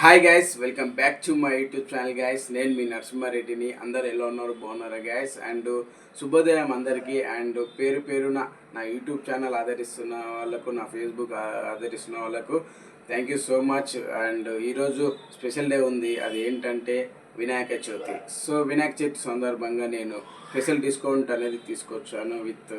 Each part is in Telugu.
Hi guys welcome back to my YouTube channel guys నేను మీ నరసింహారెడ్డిని. అందరు ఎలా ఉన్నారు? బాగున్నారా గైస్ అండ్ శుభోదయం అందరికీ. అండ్ పేరు పేరున నా యూట్యూబ్ ఛానల్ ఆదరిస్తున్న వాళ్ళకు నా ఫేస్బుక్ ఆదరిస్తున్న వాళ్ళకు thank you so much and ఈరోజు స్పెషల్ డే ఉంది. అది ఏంటంటే వినాయక చవితి. సో వినాయక చవితి సందర్భంగా నేను స్పెషల్ డిస్కౌంట్ అనేది తీసుకొచ్చాను with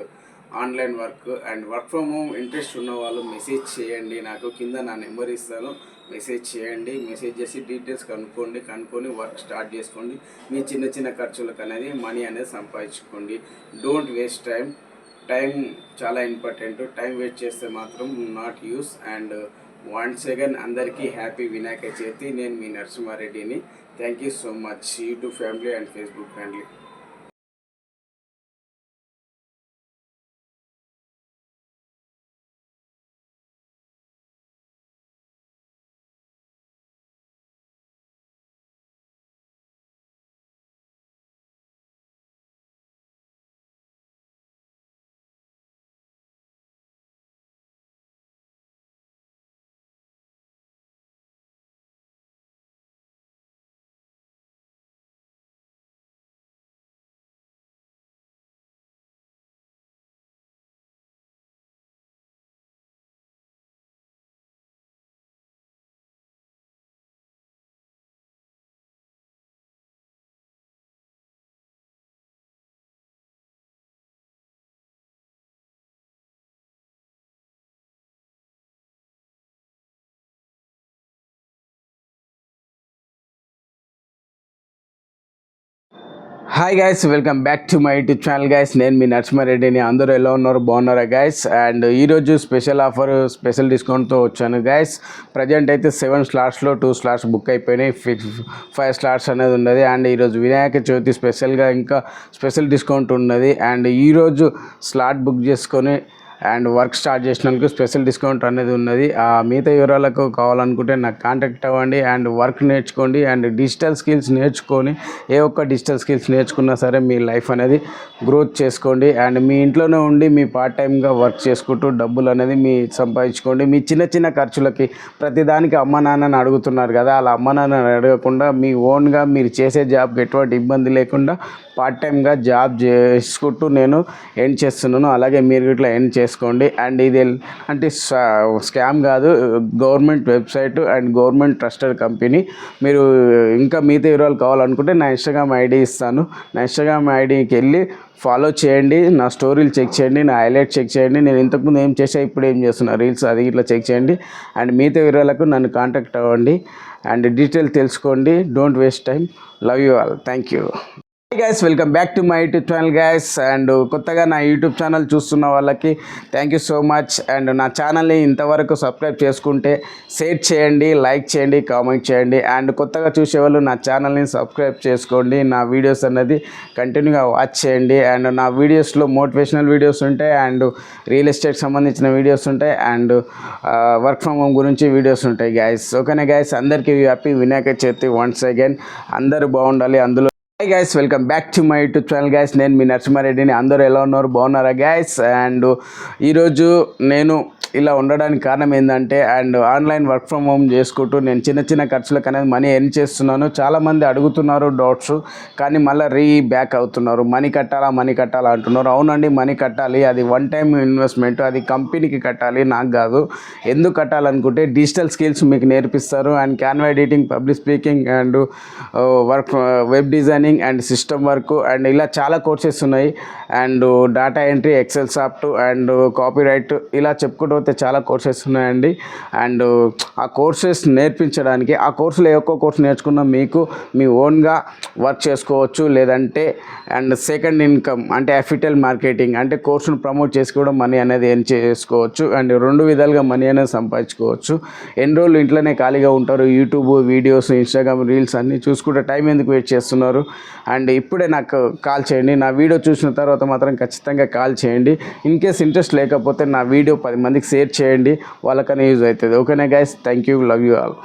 online work and work from home interest ఉన్న వాళ్ళు మెసేజ్ చేయండి. నాకు కింద నా నెంబర్ ఇస్తాను మెసేజ్ చేయండి. మెసేజ్ చేసి డీటెయిల్స్ కనుక్కోండి. కనుక్కొని వర్క్ స్టార్ట్ చేసుకోండి. మీ చిన్న చిన్న ఖర్చులకు అనేది మనీ అనేది సంపాదించుకోండి. Don't waste time. టైం చాలా ఇంపార్టెంట్. టైం వేస్ట్ చేస్తే మాత్రం not use. And once again అందరికీ హ్యాపీ వినాయక చవితి. నేను మీ నరసింహారెడ్డిని. Thank you so much. YouTube family and Facebook family. Hi guys welcome back to my YouTube channel guys నేను మీ నరసింహారెడ్డిని. అందరూ ఎలా ఉన్నారు? బాగున్నారా గైస్ అండ్ ఈరోజు స్పెషల్ ఆఫర్ స్పెషల్ డిస్కౌంట్తో వచ్చాను గైస్ ప్రజెంట్ అయితే సెవెన్ స్లాట్స్లో టూ స్లాట్స్ బుక్ అయిపోయినాయి. ఫిక్స్ ఫైవ్ స్లాట్స్ అనేది ఉన్నది. అండ్ ఈరోజు వినాయక చవితి స్పెషల్గా ఇంకా స్పెషల్ డిస్కౌంట్ ఉన్నది. అండ్ ఈరోజు స్లాట్ బుక్ చేసుకొని అండ్ వర్క్ స్టార్ట్ చేసినందుకు స్పెషల్ డిస్కౌంట్ అనేది ఉన్నది. ఆ మిగతా వివరాలకు కావాలనుకుంటే నాకు కాంటాక్ట్ అవ్వండి. అండ్ వర్క్ నేర్చుకోండి. అండ్ డిజిటల్ స్కిల్స్ నేర్చుకొని ఏ ఒక్క డిజిటల్ స్కిల్స్ నేర్చుకున్నా సరే మీ లైఫ్ అనేది గ్రోత్ చేసుకోండి. అండ్ మీ ఇంట్లోనే ఉండి మీ పార్ట్ టైంగా వర్క్ చేసుకుంటూ డబ్బులు అనేది మీ సంపాదించుకోండి. మీ చిన్న చిన్న ఖర్చులకి ప్రతిదానికి అమ్మ నాన్నని అడుగుతున్నారు కదా అలా అమ్మ నాన్నని అడగకుండా మీ ఓన్గా మీరు చేసే జాబ్కి ఎటువంటి ఇబ్బంది లేకుండా పార్ట్ టైంగా జాబ్ చేసుకుంటూ నేను ఎండ్ చేస్తున్నాను. అలాగే మీరు ఇట్లా ఎండ్ చేసుకోండి. అండ్ ఇది అంటే స్కామ్ కాదు government website and government trusted company మీరు ఇంకా మిగతా వివరాలు కావాలనుకుంటే నా ఇన్స్టాగ్రామ్ ఐడి ఇస్తాను. నా ఇన్స్టాగ్రామ్ ఐడికి వెళ్ళి ఫాలో చేయండి. నా స్టోరీలు చెక్ చేయండి. నా హైలైట్ చెక్ చేయండి. నేను ఇంతకుముందు ఏం చేసా ఇప్పుడు ఏం చేస్తున్నా రీల్స్ అది ఇట్లా చెక్ చేయండి. అండ్ మిగతా వివరాలకు నన్ను కాంటాక్ట్ అవ్వండి. అండ్ డీటెయిల్ తెలుసుకోండి. Don't waste time love you all thank you guys welcome back to my YouTube channel guys and కొత్తగా నా యూట్యూబ్ ఛానల్ చూస్తున్న వాళ్ళకి thank you so much and నా ఛానల్ని ఇంతవరకు సబ్స్క్రైబ్ చేసుకుంటే షేర్ చేయండి లైక్ చేయండి కామెంట్ చేయండి. అండ్ కొత్తగా చూసేవాళ్ళు నా ఛానల్ని సబ్స్క్రైబ్ చేసుకోండి. నా వీడియోస్ అనేది కంటిన్యూగా వాచ్ చేయండి. అండ్ నా వీడియోస్లో మోటివేషనల్ వీడియోస్ ఉంటాయి. అండ్ రియల్ ఎస్టేట్ సంబంధించిన వీడియోస్ ఉంటాయి. అండ్ వర్క్ ఫ్రమ్ హోమ్ గురించి వీడియోస్ ఉంటాయి గైస్ ఓకేనా గైస్ అందరికీ happy Vinayaka Chavithi once again అందరూ బాగుండాలి అందులో hi guys welcome back to my YouTube channel guys నేను మీ నరసింహారెడ్డిని. అందరూ ఎలా ఉన్నారు? బాగున్నారా గైస్ అండ్ ఈరోజు నేను ఇలా ఉండడానికి కారణం ఏంటంటే and online work from home చేసుకుంటూ నేను చిన్న చిన్న ఖర్చులకు అనేది మనీ ఎర్న్ చేస్తున్నాను. చాలామంది అడుగుతున్నారు డౌట్స్ కానీ మళ్ళీ రీ బ్యాక్ అవుతున్నారు. మనీ కట్టాలా మనీ కట్టాలా అంటున్నారు. అవునండి మనీ కట్టాలి. అది వన్ టైం ఇన్వెస్ట్మెంట్ అది కంపెనీకి కట్టాలి నాకు కాదు. ఎందుకు కట్టాలనుకుంటే డిజిటల్ స్కిల్స్ మీకు నేర్పిస్తారు. And Canva editing public speaking and work web designing and system work and ఇలా చాలా కోర్సెస్ ఉన్నాయి. And data entry Excel soft and copyright ఇలా చెప్పుకుంటూ అయితే చాలా కోర్సెస్ ఉన్నాయండి. అండ్ ఆ కోర్సెస్ నేర్పించడానికి ఆ కోర్సులో ఏ ఒక్క కోర్స్ నేర్చుకున్నా మీకు మీ ఓన్గా వర్క్ చేసుకోవచ్చు. లేదంటే అండ్ సెకండ్ ఇన్కమ్ అంటే అఫిటల్ మార్కెటింగ్ అంటే కోర్సును ప్రమోట్ చేసి కూడా మనీ అనేది ఏం చేసుకోవచ్చు. అండ్ రెండు విధాలుగా మనీ అనేది సంపాదించుకోవచ్చు. ఎన్ని రోజులు ఇంట్లోనే ఖాళీగా ఉంటారు యూట్యూబ్ వీడియోస్ ఇన్స్టాగ్రామ్ రీల్స్ అన్నీ చూసుకుంటే టైం ఎందుకు వెయిట్ చేస్తున్నారు? అండ్ ఇప్పుడే నాకు కాల్ చేయండి. నా వీడియో చూసిన తర్వాత మాత్రం ఖచ్చితంగా కాల్ చేయండి. ఇన్ కేస్ ఇంట్రెస్ట్ లేకపోతే నా వీడియో పది మందికి షేర్ చేయండి. వాళ్ళకనే యూజ్ అవుతుంది. ఓకేనా guys thank you love you all